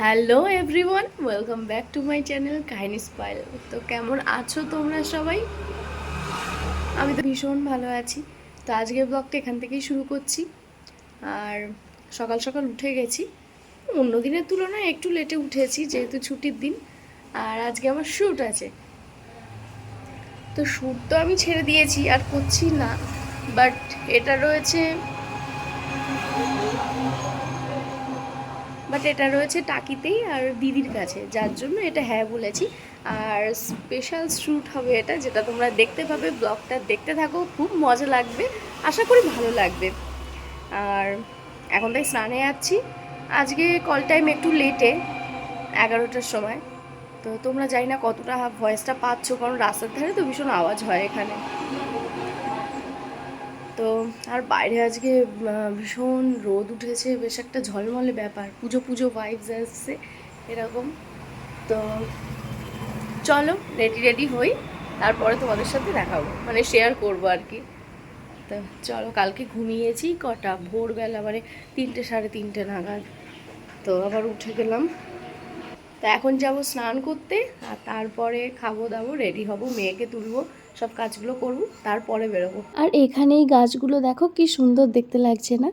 Hello everyone, welcome back to my channel Kahini স্পাইল। তো কেমন আছো তোমরা সবাই? আমি তো ভীষণ ভালো আছি। তো আজকের ব্লগটা এখান থেকেই শুরু করছি। আর সকাল সকাল উঠে গেছি। অন্য দিনের তুলনায় একটু লেটে উঠেছি, যেহেতু ছুটির দিন। আর আজকে আমার শ্যুট আছে। তো শ্যুট তো আমি ছেড়ে দিয়েছি, আর করছি না। বাট এটা রয়েছে বাট এটা রয়েছে টাকিতেই আর দিদির কাছে, যার জন্য এটা হ্যাঁ বলেছি। আর স্পেশাল শ্যুট হবে এটা, যেটা তোমরা দেখতে পাবে, ব্লগটা দেখতে থাকো, খুব মজা লাগবে, আশা করি ভালো লাগবে। আর এখন তাই স্নানে যাচ্ছি। আজকে কল টাইম একটু লেটে এগারোটার সময়। তো তোমরা জানি না কতটা ভয়েসটা পাচ্ছ, কারণ রাস্তার ধারে তো ভীষণ আওয়াজ হয় এখানে। তো আর বাইরে আজকে ভীষণ রোদ উঠেছে, বেশ একটা ঝলমলে ব্যাপার। পুজো পুজো ভাইবস আসছে এরকম। তো চলো রেডি রেডি হই। তারপরে তোমাদের সাথে দেখাবো মানে শেয়ার করব আর কি। তো চলো, কালকে ঘুমিয়েছি কটা? ভোরবেলা মানে তিনটে, সাড়ে তিনটে নাগাদ। তো আবার উঠে গেলাম। তো এখন যাব স্নান করতে, আর তারপরে খাব দাবো রেডি হব, মেয়েকে তুলবো। সব কাজগুলো করব, তারপরে বেরোবো। আর এখানে এই গাছগুলো দেখো কি সুন্দর দেখতে লাগছে না?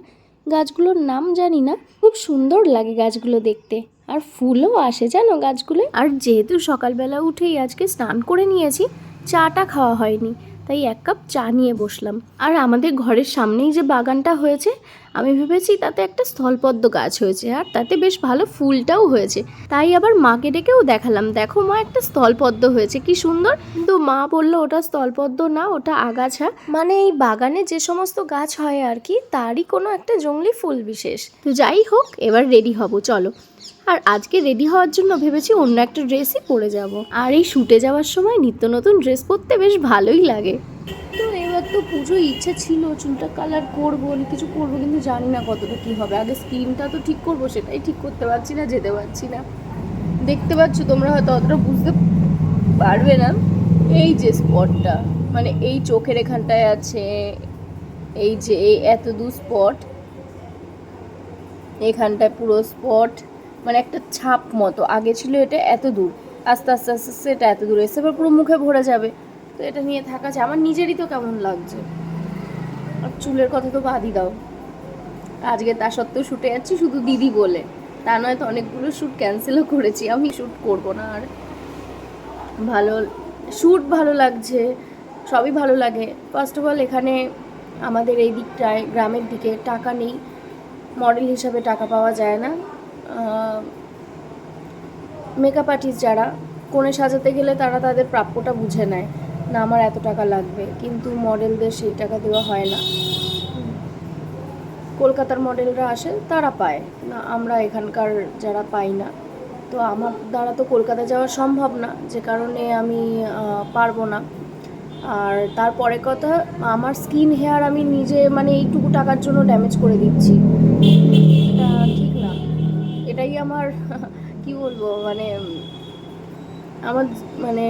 গাছগুলোর নাম জানি না, খুব সুন্দর লাগে গাছগুলো দেখতে। আর ফুলও আসে জানো গাছগুলো আর যেহেতু সকালবেলা উঠেই আজকে স্নান করে নিয়েছি, চাটা খাওয়া হয়নি। তাই এক কাপ চা নিয়ে বসলাম। আর আমাদের ঘরের সামনেই যে বাগানটা হয়েছে, আমি ভেবেছি তাতে একটা স্থলপদ্ম গাছ হয়েছে আর তাতে বেশ ভালো ফুলটাও হয়েছে। তাই আবার মাকে ডেকেও দেখালাম, দেখো মা, একটা স্থলপদ্ম হয়েছে, কি সুন্দর। কিন্তু মা বলল, ওটা স্থলপদ্ম না, ওটা আগাছা। মানে এই বাগানে যে সমস্ত গাছ হয় আর কি, তারই কোনো একটা জঙ্গলি ফুল বিশেষ। তো যাই হোক, এবার রেডি হব, চলো। আর আজকে রেডি হওয়ার জন্য ভেবেছি অন্য একটা ড্রেসই পরে যাব। আর এই শুটে যাওয়ার সময় নিত্য নতুন ড্রেস পরতে বেশ ভালোই লাগে। তো এবার তো পুজো ইচ্ছে ছিল, চুলটা কালার করব, অনেক কিছু করব, কিন্তু জানি না কতটা কি হবে। আগে স্কিনটা তো ঠিক করব, সেটাই ঠিক করতে পারছি না, যেতে পারছি না। দেখতে পাচ্ছ তোমরা হয়তো অতটা বুঝতে পারবে না। এই যে স্পটটা মানে এই চোখের এখানটায় আছে, এই যে এত দু স্পট এখানটায় পুরো স্পট মানে একটা ছাপ মতো। আগে ছিল এটা এত দূর। আস্তে আস্তে আস্তে আস্তে এটা এত দূর। এসে এবার পুরো মুখে ভরে যাবে। তো এটা নিয়ে থাকা যায়। আমার নিজেরই তো কেমন লাগছে। আর চুলের কথা তো বাদই দাও। আজকে তা সত্ত্বেও শুটে যাচ্ছি শুধু দিদি বলে। তা নয় তো অনেকগুলো শ্যুট ক্যান্সেলও করেছি। আমি শ্যুট করব না। আর ভালো শ্যুট ভালো লাগছে। সবই ভালো লাগে। ফার্স্ট অফ অল এখানে আমাদের এই দিকটায়, গ্রামের দিকে টাকা নেই। মডেল হিসাবে টাকা পাওয়া যায় না। মেকআপ আর্টিস্ট যারা, কোণে সাজাতে গেলে তারা তাদের প্রাপ্যটা বুঝে নেয় না আমার এত টাকা লাগবে, কিন্তু মডেলদের সেই টাকা দেওয়া হয় না। কলকাতার মডেলরা আসে, তারা পায়, না আমরা এখানকার যারা পাই না। তো আমার দ্বারা তো কলকাতা যাওয়া সম্ভব না, যে কারণে আমি পারব না। আর তারপরে কথা, আমার স্কিন হেয়ার আমি নিজে মানে এইটুকু টাকার জন্য ড্যামেজ করে দিচ্ছি। এটাই আমার, কি বলব মানে আমার মানে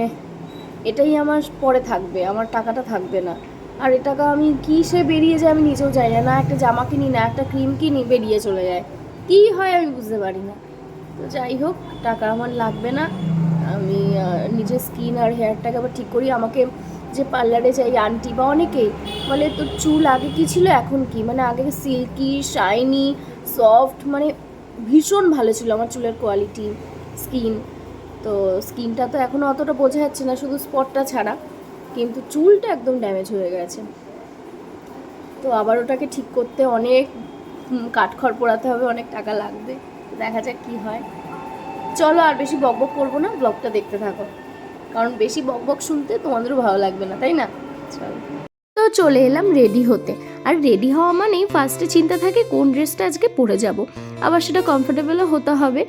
এটাই আমার পরে থাকবে, আমার টাকাটা থাকবে না। আর এ টাকা আমি কী সে বেরিয়ে যায় আমি নিজেও জানি না না একটা জামা কিনি, না একটা ক্রিম কিনি, বেরিয়ে চলে যায়। কী হয় আমি বুঝতে পারি না। তো যাই হোক, টাকা আমার লাগবে না। আমি নিজের স্কিন আর হেয়ারটাকে আবার ঠিক করি। আমাকে যে পার্লারে যাই আন্টি বা অনেকেই বলে, তোর চুল আগে কি ছিল, এখন কি? মানে আগে সিল্কি শাইনি সফট মানে ভীষণ ভালো ছিল আমার চুলের কোয়ালিটি স্কিন তো স্কিনটা তো এখনও অতটা বোঝা যাচ্ছে না, শুধু স্পটটা ছাড়া। কিন্তু চুলটা একদম ড্যামেজ হয়ে গেছে। তো আবার ওটাকে ঠিক করতে অনেক কাঠখড় পোড়াতে হবে, অনেক টাকা লাগবে। দেখা যাক কি হয়। চলো আর বেশি বকবক করব না ব্লগটা দেখতে থাকো। কারণ বেশি বকবক শুনতে তোমাদেরও ভালো লাগবে না, তাই না? চলো। তো চলে এলাম রেডি হতে। আর রেডি হওয়া মানেই ফার্স্টে চিন্তা থাকে কোন ড্রেসটা আজকে পরে যাব। আবার সেটা কমফোর্টেবলও হতে হবে।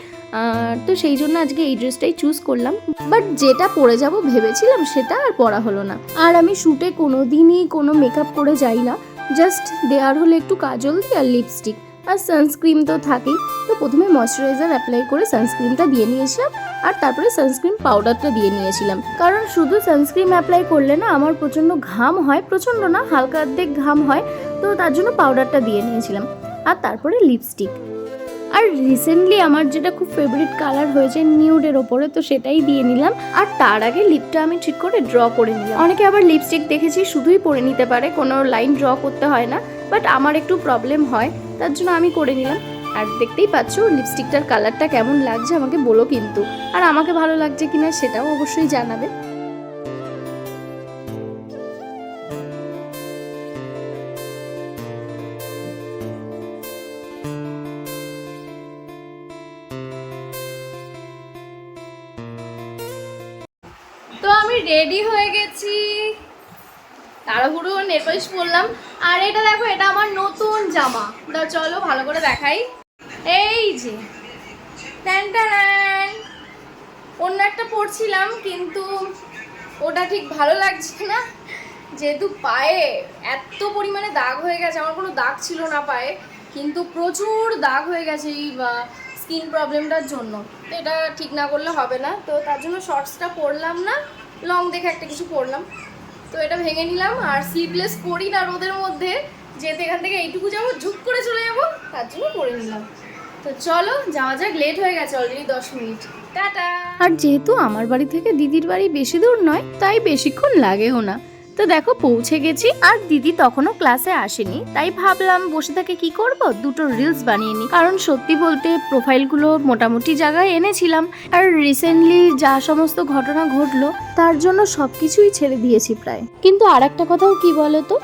তো সেই জন্য আজকে এই ড্রেসটাই চুজ করলাম। বাট যেটা পরে যাব ভেবেছিলাম সেটা আর পরা হলো না। আর আমি শ্যুটে কোনো দিনই কোনো মেকআপ করে যাই না। জাস্ট দেওয়ার হলে একটু কাজল দিই আর লিপস্টিক আর সানস্ক্রিন তো থাকেই। তো প্রথমে ময়শ্চারাইজার অ্যাপ্লাই করে সানস্ক্রিনটা দিয়ে নিয়েছিলাম, আর তারপরে সানস্ক্রিন পাউডারটা দিয়ে নিয়েছিলাম। কারণ শুধু সানস্ক্রিন অ্যাপ্লাই করলে না, আমার প্রচণ্ড ঘাম হয়, প্রচণ্ড না, হালকা অর্ধেক ঘাম হয়, তো তার জন্য পাউডারটা দিয়ে নিয়েছিলাম। আর তারপরে লিপস্টিক আর রিসেন্টলি আমার যেটা খুব ফেভারিট কালার হয়েছে নিউডের ওপরে, তো সেটাই দিয়ে নিলাম। আর তার আগে লিপটা আমি ঠিক করে ড্র করে নিলাম। অনেকে আবার লিপস্টিক দেখেছি, শুধুই পরে নিতে পারে, কোনো লাইন ড্র করতে হয় না। বাট আমার একটু প্রবলেম হয়, তার জন্য আমি করে নিলাম। আর দেখতেই পাচ্ছ লিপস্টিকটার কালারটা কেমন লাগছে আমাকে বলো কিন্তু। আর আমাকে ভালো লাগছে কিনা সেটাও অবশ্যই জানাবে। তো আমি রেডি হয়ে গেছি। তাড়াহুড়ো নেপালিশ পরলাম আর এটা দেখো, এটা আমার নতুন জামা। তা চলো ভালো করে দেখাই। এই যে। অন্য একটা পরছিলাম, কিন্তু ওটা ঠিক ভালো লাগছে না। যেহেতু পায়ে এত পরিমাণে দাগ হয়ে গেছে, আমার কোনো দাগ ছিল না পায়ে, কিন্তু প্রচুর দাগ হয়ে গেছে এই স্কিন প্রবলেমটার জন্য। তো এটা ঠিক না করলে হবে না। তো তার জন্য শর্টসটা পরলাম না লং দেখে একটা কিছু পরলাম। তো এটা ভেঙে নিলাম আর স্লিপলেস পরি না রোদের মধ্যে। যেতে এখান থেকে এইটুকু যাব ঝুপ করে চলে যাব, তার জন্য পরে নিলাম। তো চলো, যাওয়া যাক লেট হয়ে গেছে অলরেডি দশ মিনিট। টাটা! আর যেহেতু আমার বাড়ি থেকে দিদির বাড়ি বেশি দূর নয়, তাই বেশিক্ষণ লাগেও না। তো দেখো, পৌঁছে গেছি। আর দিদি তখনও ক্লাসে আসেনি। তাই ভাবলাম বসে থেকে কি করব? দুটো রিলস বানিয়ে নিই। কারণ সত্যি বলতে প্রোফাইলগুলো মোটামুটি জায়গায় এনেছিলাম। আর রিসেন্টলি যা সমস্ত ঘটনা ঘটলো, তার জন্য সব কিছুই ছেড়ে দিয়েছি প্রায়। কিন্তু আর একটা কথাও কি বলো তো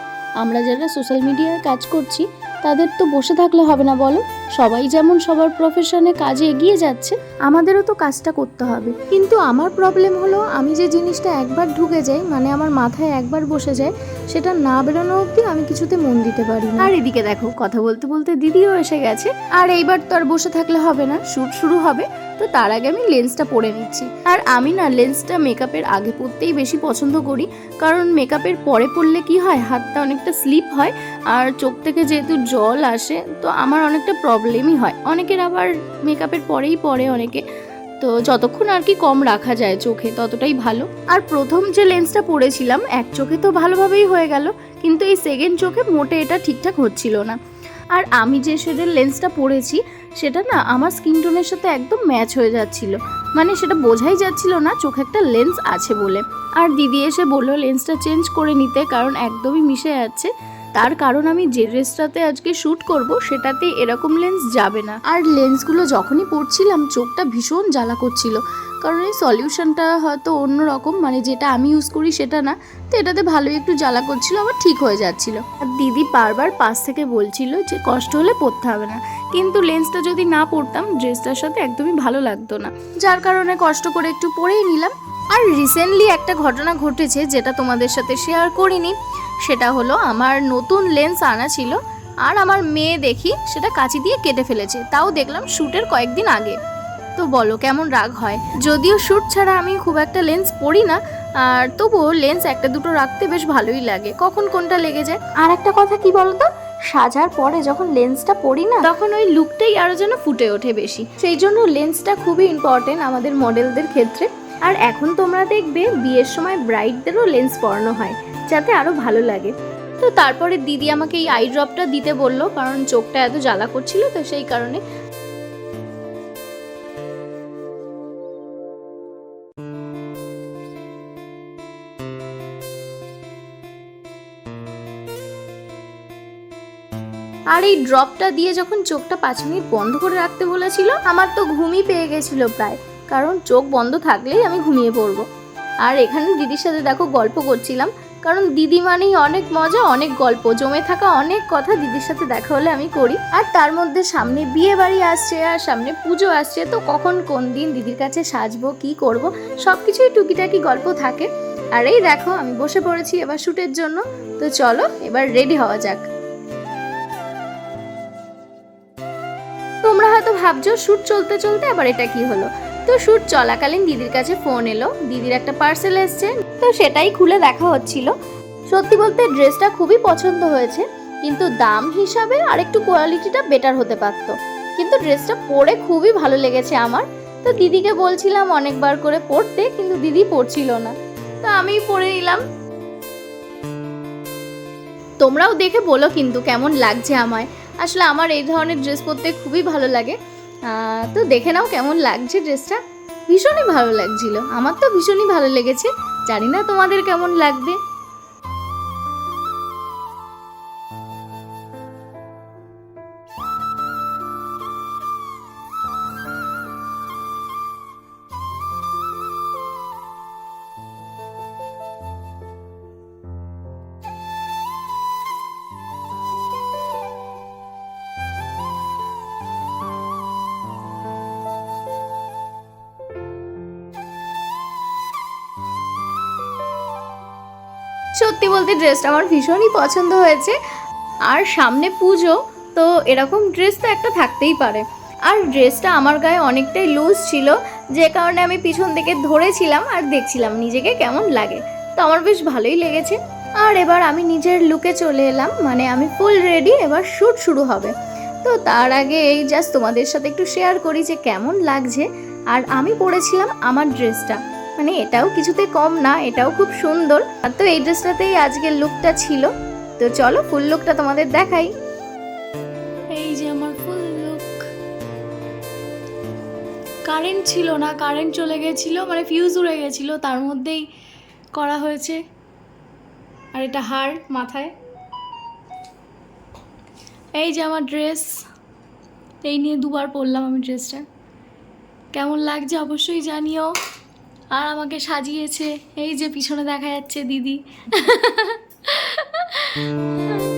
আমরা যারা সোশ্যাল মিডিয়ায় কাজ করছি, তাদের তো বসে থাকলে হবে না, বলো? সবাই যেমন সবার প্রফেশনে কাজে এগিয়ে যাচ্ছে আমাদেরও তো কাজটা করতে হবে। কিন্তু আমার প্রবলেম হলো আমি যে জিনিসটা একবার ঢুকে যাই মানে আমার মাথায় একবার বসে যায় সেটা না বেরোনো অবধি আমি কিছুতে মন দিতে পারি আর এদিকে দেখো কথা বলতে বলতে দিদিও এসে গেছে। আর এইবার তো আর বসে থাকলে হবে না শ্যুট শুরু হবে তো তার আগে আমি লেন্সটা পরে নিচ্ছি। আর আমি না লেন্সটা মেকআপের আগে পরতেই বেশি পছন্দ করি কারণ মেকআপের পরে পরলে কি হয় হাতটা অনেকটা স্লিপ হয় আর চোখ থেকে যেহেতু জল আসে তো আমার অনেকটা প্রবলেমই হয়। অনেকের আবার মেকআপের পরেই পরে অনেকে। তো যতক্ষণ আর কি কম রাখা যায় চোখে, ততটাই ভালো। আর প্রথম যে লেন্সটা পরেছিলাম, এক চোখে তো ভালোভাবেই হয়ে গেল, কিন্তু এই সেকেন্ড চোখে মোটে এটা ঠিকঠাক হচ্ছিল না। আর আমি যে শেডের লেন্সটা পরেছি, সেটা না আমার স্কিন টোনের সাথে একদম ম্যাচ হয়ে যাচ্ছিল। মানে সেটা বোঝাই যাচ্ছিল না, চোখে একটা লেন্স আছে বলে। আর দিদি এসে বলল লেন্সটা চেঞ্জ করে নিতে, কারণ একদমই মিশে যাচ্ছে। তার কারণ আমি যে ড্রেসটাতে আজকে শ্যুট করব, সেটাতে এরকম লেন্স যাবে না। আর লেন্সগুলো যখনই পরছিলাম, চোখটা ভীষণ জ্বালা করছিল। কারণ এই সলিউশনটা হয়তো অন্য রকম মানে যেটা আমি ইউজ করি সেটা না। তো এটাতে ভালোই একটু জ্বালা করছিল, আবার ঠিক হয়ে যাচ্ছিল। আর দিদি বারবার পাশ থেকে বলছিল যে কষ্ট হলে পরতে হবে না। কিন্তু লেন্সটা যদি না পরতাম, ড্রেসটার সাথে একদমই ভালো লাগতো না। যার কারণে কষ্ট করে একটু পরেই নিলাম। আর রিসেন্টলি একটা ঘটনা ঘটেছে যেটা তোমাদের সাথে শেয়ার করিনি। সেটা হলো আমার নতুন লেন্স আনা ছিল আর আমার মেয়ে দেখি সেটা কাঁচি দিয়ে কেটে ফেলেছে। তাও দেখলাম শ্যুটের কয়েকদিন আগে। তো বলো কেমন রাগ হয়? যদিও শ্যুট ছাড়া আমি খুব একটা লেন্স পরি না আর তবুও লেন্স একটা দুটো রাখতে বেশ ভালোই লাগে। কখন কোনটা লেগে যায়? আর একটা কথা কি বলতো? সাজার পরে যখন লেন্সটা পরি না তখন ওই লুকটাই আরও যেন ফুটে ওঠে বেশি। সেই জন্য লেন্সটা খুবই ইম্পর্টেন্ট আমাদের মডেলদের ক্ষেত্রে। আর এখন তোমরা দেখবে বিয়ের সময় ব্রাইডদেরও লেন্স পরানো হয়, যাতে আরও ভালো লাগে। তো তারপরে দিদি আমাকে এই আই ড্রপটা দিতে বলল, কারণ চোখটা এত জ্বালা করছিল, তো সেই কারণে আর এই ড্রপটা দিয়ে যখন চোখটা পাঁচ মিনিট বন্ধ করে রাখতে বলেছিল, আমার তো ঘুমই পেয়ে গেছিল প্রায়। কারণ চোখ বন্ধ থাকলেই আমি ঘুমিয়ে পড়ব। আর এখানে দিদির সাথে দেখো গল্প করছিলাম, কারণ দিদি মানেই অনেক মজা, অনেক গল্প। জমে থাকা অনেক কথা দিদির সাথে দেখা হলে আমি করি। আর তার মধ্যে সামনে বিয়ে বাড়ি আসছে, আর সামনে পুজো আসছে, তো কখন কোন দিন দিদির কাছে সাজবো, কি করব সব কিছুই টুকিটাকি গল্প থাকে। আর এই দেখো, আমি বসে পড়েছি এবার শ্যুটের জন্য, তো চলো এবার রেডি হওয়া যাক। তোমরা হয়তো ভাবছ, শ্যুট চলতে চলতে আবার এটা কি হলো? তো শ্যুট চলাকালীন দিদির কাছে ফোন এলো। দিদির একটা পার্সেল এসছে, তো সেটাই খুলে দেখা হচ্ছিল। সত্যি বলতে ড্রেসটা খুবই পছন্দ হয়েছে, কিন্তু দাম হিসাবে আর একটু কোয়ালিটিটা বেটার হতে পারতো। কিন্তু ড্রেসটা পরে খুবই ভালো লেগেছে আমার। তো দিদিকে বলছিলাম অনেকবার করে পরতে, কিন্তু দিদি পরছিল না। তো আমি পরে নিলাম তোমরাও দেখে বলো কিন্তু কেমন লাগছে আমায়। আসলে আমার এই ধরনের ড্রেস পরতে খুবই ভালো লাগে। তো দেখে নাও কেমন লাগছে ড্রেসটা। ভীষণই ভালো লাগছিল। আমার তো ভীষণই ভালো লেগেছে। জানি না তোমাদের কেমন লাগবে। সত্যি বলতে ড্রেসটা আমার ভীষণই পছন্দ হয়েছে। আর সামনে পুজো, তো এরকম ড্রেস তো একটা থাকতেই পারে। আর ড্রেসটা আমার গায়ে অনেকটাই লুজ ছিল, যে কারণে আমি পিছন থেকে ধরেছিলাম আর দেখছিলাম নিজেকে কেমন লাগে। তো আমার বেশ ভালোই লেগেছে। আর এবার আমি নিজের লুকে চলে এলাম মানে আমি ফুল রেডি এবার শ্যুট শুরু হবে। তো তার আগে এই জাস্ট তোমাদের সাথে একটু শেয়ার করি যে কেমন লাগছে। আর আমি পরেছিলাম আমার ড্রেসটা। মানে এটাও কিছুতে কম না, এটাও খুব সুন্দর। আর তো এই ড্রেসটাতেই আজকের লুকটা ছিল। তো চলো ফুল লুকটা তোমাদের দেখাই। এই যে আমার ফুল লুক কারেন্ট ছিল না কারেন্ট চলে গেছিল মানে ফিউজ উড়ে গেছিল, তার মধ্যেই করা হয়েছে। আর এটা হার মাথায়। এই যে আমার ড্রেস এই নিয়ে দুবার পরলাম আমি ড্রেসটা কেমন লাগছে অবশ্যই জানিও। আর আমাকে সাজিয়েছে। এই যে পিছনে দেখা যাচ্ছে দিদি।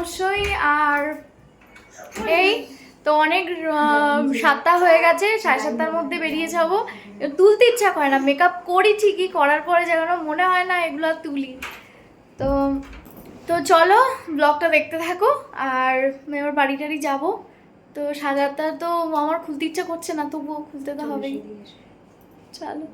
অবশ্যই আর এই তো অনেক সাতটা হয়ে গেছে সাড়ে সাতটার মধ্যে বেরিয়ে যাব। তুলতে ইচ্ছা করে না মেকআপ করি ঠিকই করার পরে যেন মনে হয় না এগুলো তুলি। তো তো চলো ব্লগটা দেখতে থাকো আর আমি এবার বাড়ি টাড়ি যাব। তো সাজাটা তো আমার খুলতে ইচ্ছা করছে না তবুও খুলতে তো হবেই। চলো।